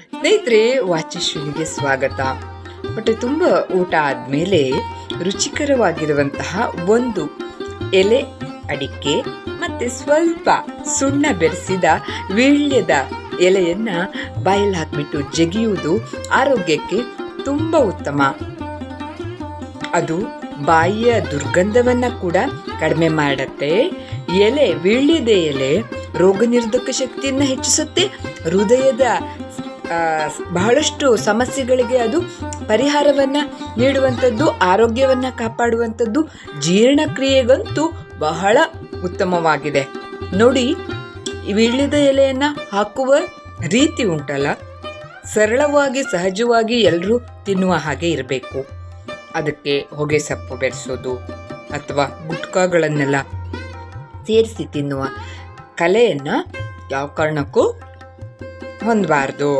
ಸ್ನೇಹಿತರೆ ವಾಚಶ್ವಿನಿಗೆ ಸ್ವಾಗತ. ಹೊಟ್ಟೆ ತುಂಬ ಊಟ ಆದಮೇಲೆ ರುಚಿಕರವಾಗಿರುವಂತಹ ಒಂದು ಎಲೆ ಅಡಿಕೆ ಮತ್ತೆ ಸ್ವಲ್ಪ ಸುಣ್ಣ ಬೆರೆಸಿದ ವೀಳ್ಯದ ಎಲೆಯನ್ನ ಬಾಯಲ್ಲಿ ಹಾಕಿಬಿಟ್ಟು ಜಗಿಯುವುದು ಆರೋಗ್ಯಕ್ಕೆ ತುಂಬ ಉತ್ತಮ. ಅದು ಬಾಯಿಯ ದುರ್ಗಂಧವನ್ನ ಕೂಡ ಕಡಿಮೆ ಮಾಡುತ್ತೆ. ಎಲೆ, ವೀಳ್ಯದ ಎಲೆ ರೋಗ ನಿರೋಧಕ ಶಕ್ತಿಯನ್ನು ಹೆಚ್ಚಿಸುತ್ತೆ, ಹೃದಯದ ಬಹಳಷ್ಟು ಸಮಸ್ಯೆಗಳಿಗೆ ಅದು ಪರಿಹಾರವನ್ನು ನೀಡುವಂಥದ್ದು, ಆರೋಗ್ಯವನ್ನು ಕಾಪಾಡುವಂಥದ್ದು ಜೀರ್ಣಕ್ರಿಯೆಗಂತೂ ಬಹಳ ಉತ್ತಮವಾಗಿದೆ. ನೋಡಿ ವೀಳ್ಯದ ಎಲೆಯನ್ನು ಹಾಕುವ ರೀತಿ ಉಂಟಲ್ಲ? ಸರಳವಾಗಿ, ಸಹಜವಾಗಿ ಎಲ್ಲರೂ ತಿನ್ನುವ ಹಾಗೆ ಇರಬೇಕು. ಅದಕ್ಕೆ ಹೊಗೆ ಸೊಪ್ಪು ಬೆರೆಸೋದು ಅಥವಾ ಗುಟ್ಕಾಗಳನ್ನೆಲ್ಲ ಸೇರಿಸಿ ತಿನ್ನುವ ಕಲೆಯನ್ನು ಯಾವ ಕಾರಣಕ್ಕೂ ಹೊಂದಬಾರ್ದು